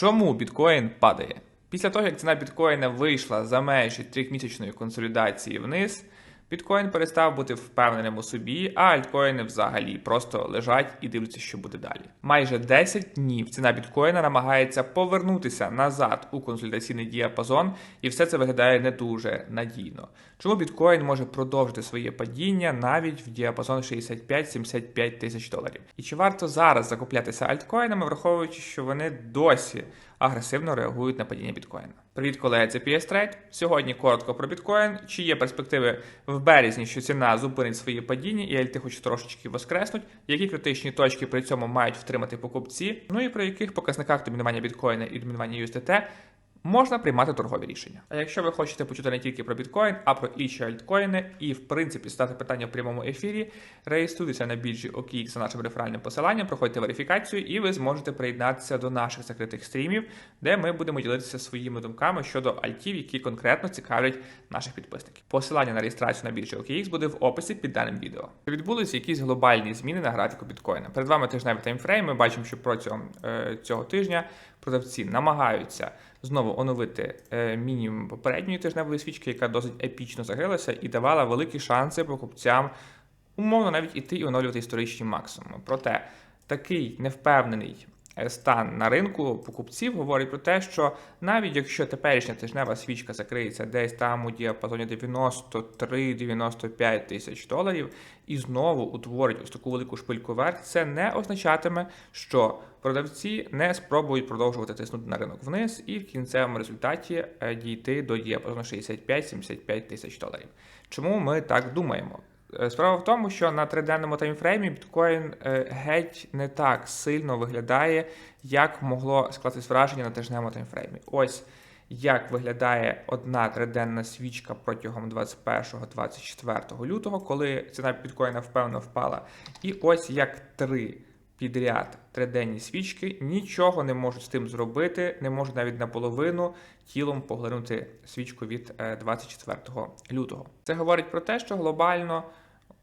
Чому біткоін падає? Після того, як ціна біткоїна вийшла за межі трьохмісячної консолідації вниз, біткоін перестав бути впевненим у собі, а альткоїни взагалі просто лежать і дивляться, що буде далі. Майже 10 днів ціна біткоїна намагається повернутися назад у консолідаційний діапазон, і все це виглядає не дуже надійно. Чому біткоін може продовжити своє падіння навіть в діапазон 65-75 тисяч доларів? І чи варто зараз закуплятися альткоїнами, враховуючи, що вони досі агресивно реагують на падіння біткоїна? Привіт, колеги, це PS. Сьогодні коротко про біткоін. Чи є перспективи в березні, що ціна зупинить свої падіння і альти хоч трошечки воскреснуть? Які критичні точки при цьому мають втримати покупці? Ну і при яких показниках домінування біткоїна і домінування USDT можна приймати торгові рішення. А якщо ви хочете почути не тільки про біткоін, а про інші альткоїни і, в принципі, стати питання в прямому ефірі, реєструйтеся на біржі OKX за нашим реферальним посиланням, проходьте верифікацію, і ви зможете приєднатися до наших закритих стрімів, де ми будемо ділитися своїми думками щодо альтів, які конкретно цікавлять наших підписників. Посилання на реєстрацію на біржі OKX буде в описі під даним відео. Відбулися якісь глобальні зміни на графіку біткоїна. Перед вами тижневий таймфрейм. Ми бачимо, що протягом е, цього тижня продавці намагаються знову оновити е, мінімум попередньої тижневої свічки, яка досить епічно загрилася і давала великі шанси покупцям умовно навіть іти і оновлювати історичні максимуми. Проте такий невпевнений стан на ринку покупців говорить про те, що навіть якщо теперішня тижнева свічка закриється десь там у діапазоні 93-95 тисяч доларів і знову утворить ось таку велику шпильку вверх, це не означатиме, що продавці не спробують продовжувати тиснути на ринок вниз і в кінцевому результаті е, дійти до діапазону 65-75 тисяч доларів. Чому ми так думаємо? Е, Справа в тому, що на триденному таймфреймі біткоін е, геть не так сильно виглядає, як могло скластись враження на тижневому таймфреймі. Ось як виглядає одна триденна свічка протягом 21-24 лютого, коли ціна біткоїна впевнено впала. І ось як три підряд триденні свічки нічого не можуть з тим зробити, не можуть навіть наполовину тілом поглинути свічку від е, 24 лютого. Це говорить про те, що глобально.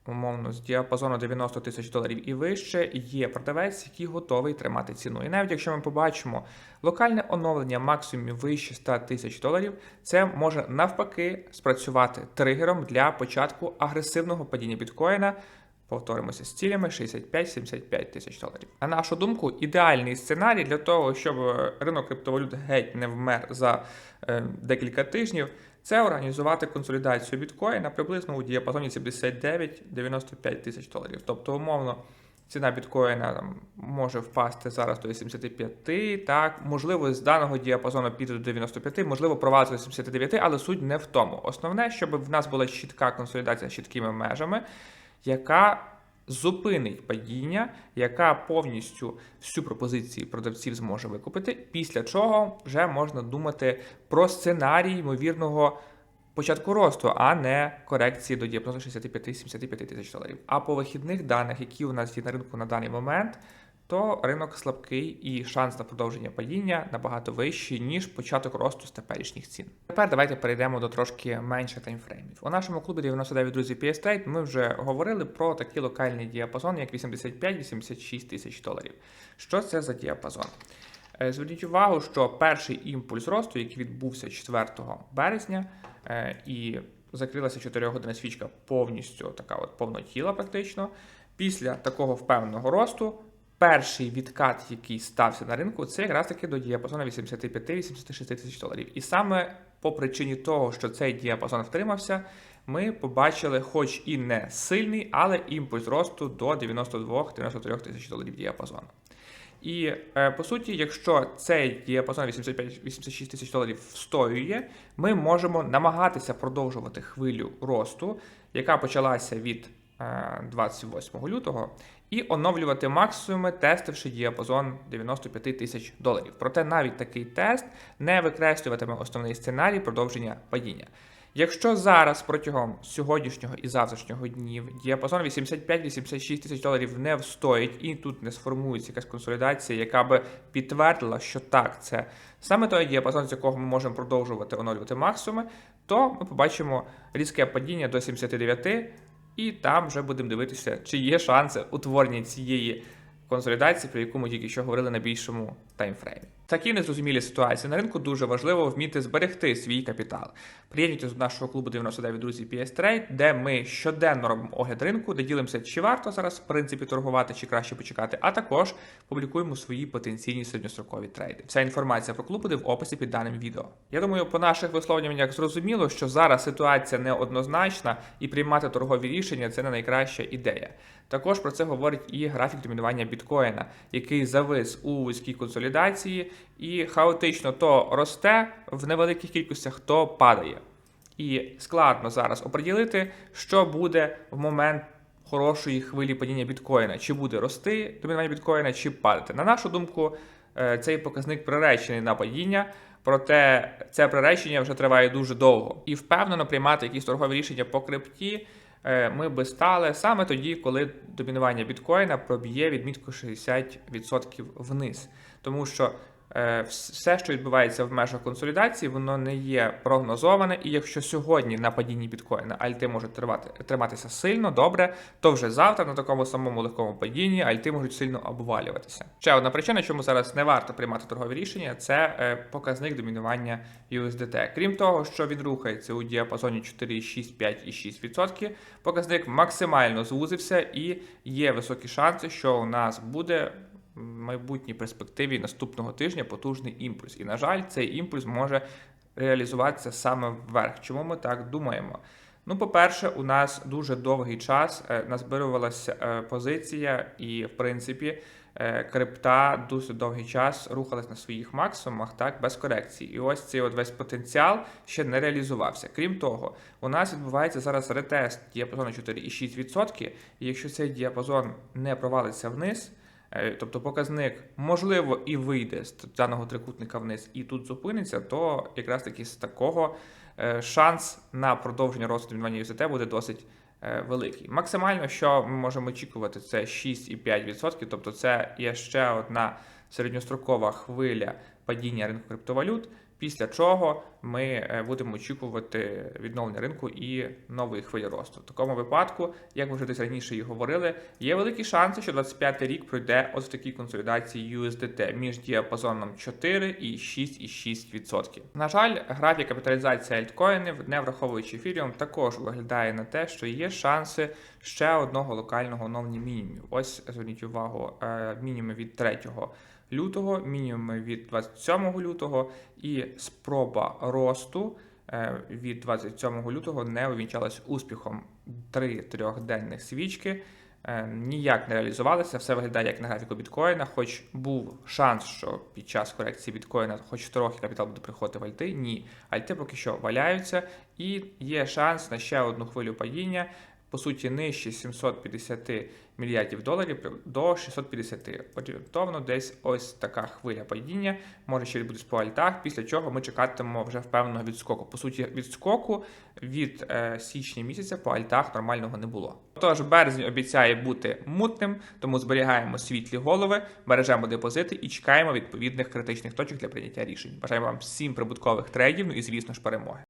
Умовно, з діапазону 90 тисяч доларів і вище є продавець, який готовий тримати ціну. І навіть якщо ми побачимо локальне оновлення максимумів вище 100 тисяч доларів, це може навпаки спрацювати тригером для початку агресивного падіння біткоїна. Повторимося з цілями 65-75 тисяч доларів. На нашу думку, ідеальний сценарій для того, щоб ринок криптовалют геть не вмер за е, декілька тижнів, це організувати консолідацію біткоїна приблизно у діапазоні 79-95 тисяч доларів. Тобто, умовно, ціна біткоїна там, може впасти зараз до 85, так, можливо, з даного діапазону піде до 95, можливо, провалиться до 79, але суть не в тому. Основне, щоб в нас була чітка консолідація з чіткими межами, яка зупинить падіння, яка повністю всю пропозицію продавців зможе викупити, після чого вже можна думати про сценарій ймовірного початку росту, а не корекції до діапазону 65-75 тисяч доларів. А по вихідних даних, які у нас є на ринку на даний момент, то ринок слабкий і шанс на продовження падіння набагато вищий, ніж початок росту з теперішніх цін. Тепер давайте перейдемо до трошки менше таймфреймів. У нашому клубі 99 друзі PS Trade ми вже говорили про такий локальний діапазон, як 85-86 тисяч доларів. Що це за діапазон? Е, Зверніть увагу, що перший імпульс росту, який відбувся 4 березня, е, і закрилася 4 година свічка повністю така от повнотіла практично. Після такого впевненого росту перший відкат, який стався на ринку, це якраз таки до діапазону 85-86 тисяч доларів. І саме по причині того, що цей діапазон втримався, ми побачили, хоч і не сильний, але імпульс росту до 92-93 тисяч доларів діапазону. І е, по суті, якщо цей діапазон 85-86 тисяч доларів встоює, ми можемо намагатися продовжувати хвилю росту, яка почалася від 28 лютого, і оновлювати максимуми, тестивши діапазон 95 тисяч доларів. Проте навіть такий тест не викреслюватиме основний сценарій продовження падіння. Якщо зараз протягом сьогоднішнього і завтрашнього днів діапазон 85-86 тисяч доларів не встоїть і тут не сформується якась консолідація, яка би підтвердила, що так, це саме той діапазон, з якого ми можемо продовжувати оновлювати максимуми, то ми побачимо різке падіння до 79, і там вже будемо дивитися, чи є шанси утворення цієї консолідації, про яку ми тільки що говорили на більшому таймфреймі. Такі незрозумілі ситуації на ринку дуже важливо вміти зберегти свій капітал. Приєднуйтесь до нашого клубу 99 друзів PS Trade, де ми щоденно робимо огляд ринку, де ділимося, чи варто зараз в принципі торгувати, чи краще почекати, а також публікуємо свої потенційні середньострокові трейди. Вся інформація про клуб буде в описі під даним відео. Я думаю, по наших висловлюваннях зрозуміло, що зараз ситуація неоднозначна і приймати торгові рішення це не найкраща ідея. Також про це говорить і графік домінування біткоїна, який завис у вузькій консолідації і хаотично то росте в невеликих кількостях, то падає. І складно зараз оприділити, що буде в момент хорошої хвилі падіння біткоїна, чи буде рости домінування біткоїна, чи падати. На нашу думку, е, цей показник приречений на падіння. Проте це приречення вже триває дуже довго. І впевнено приймати якісь торгові рішення по крипті е, ми би стали саме тоді, коли домінування біткоїна проб'є відмітку 60% вниз. Тому що все, що відбувається в межах консолідації, воно не є прогнозоване. І якщо сьогодні на падінні біткоїна альти можуть тривати, триматися сильно добре, то вже завтра на такому самому легкому падінні альти можуть сильно обвалюватися. Ще одна причина, чому зараз не варто приймати торгові рішення, це е, показник домінування USDT. Крім того, що він рухається у діапазоні 4,6, 5,6%, показник максимально звузився і є високі шанси, що у нас буде майбутній перспективі наступного тижня потужний імпульс. І, на жаль, цей імпульс може реалізуватися саме вверх. Чому ми так думаємо? Ну, по-перше, у нас дуже довгий час е, назбирувалася е, позиція, і, в принципі, е, крипта досить довгий час рухалась на своїх максимумах, так, без корекції. І ось цей от весь потенціал ще не реалізувався. Крім того, у нас відбувається зараз ретест діапазону 4,6%, і якщо цей діапазон не провалиться вниз, Тобто показник, можливо, і вийде з даного трикутника вниз і тут зупиниться, то якраз таки з такого е, шанс на продовження росту відмінування USDT буде досить е, великий. Максимально, що ми можемо очікувати, це 6,5%, тобто це є ще одна середньострокова хвиля падіння ринку криптовалют. Після чого ми е, будемо очікувати відновлення ринку і нової хвилі росту. В такому випадку, як ми вже десь раніше і говорили, є великі шанси, що 25 рік пройде ось в такій консолідації USDT між діапазоном 4 і 6,6%. На жаль, графік капіталізації альткоїнів, не враховуючи ефіріум, також виглядає на те, що є шанси ще одного локального оновлення мінімумів. Ось зверніть увагу, е, мінімуми від 3 лютого, мінімуми від 27 лютого, і спроба росту е, від 27 лютого не увінчалась успіхом. Три трьохденних свічки е, ніяк не реалізувалися. Все виглядає як на графіку біткоїна, хоч був шанс, що під час корекції біткоїна, хоч трохи капітал буде приходити в альти. Ні, альти поки що валяються, і є шанс на ще одну хвилю падіння. По суті, нижче 750 мільярдів доларів до 650. Орієнтовно десь ось така хвиля падіння може ще відбутись по альтах, після чого ми чекатимемо вже впевненого відскоку. По суті, відскоку від е, січня місяця по альтах нормального не було. Тож березень обіцяє бути мутним, тому зберігаємо світлі голови, бережемо депозити і чекаємо відповідних критичних точок для прийняття рішень. Бажаємо вам всім прибуткових трейдів, ну і звісно ж перемоги.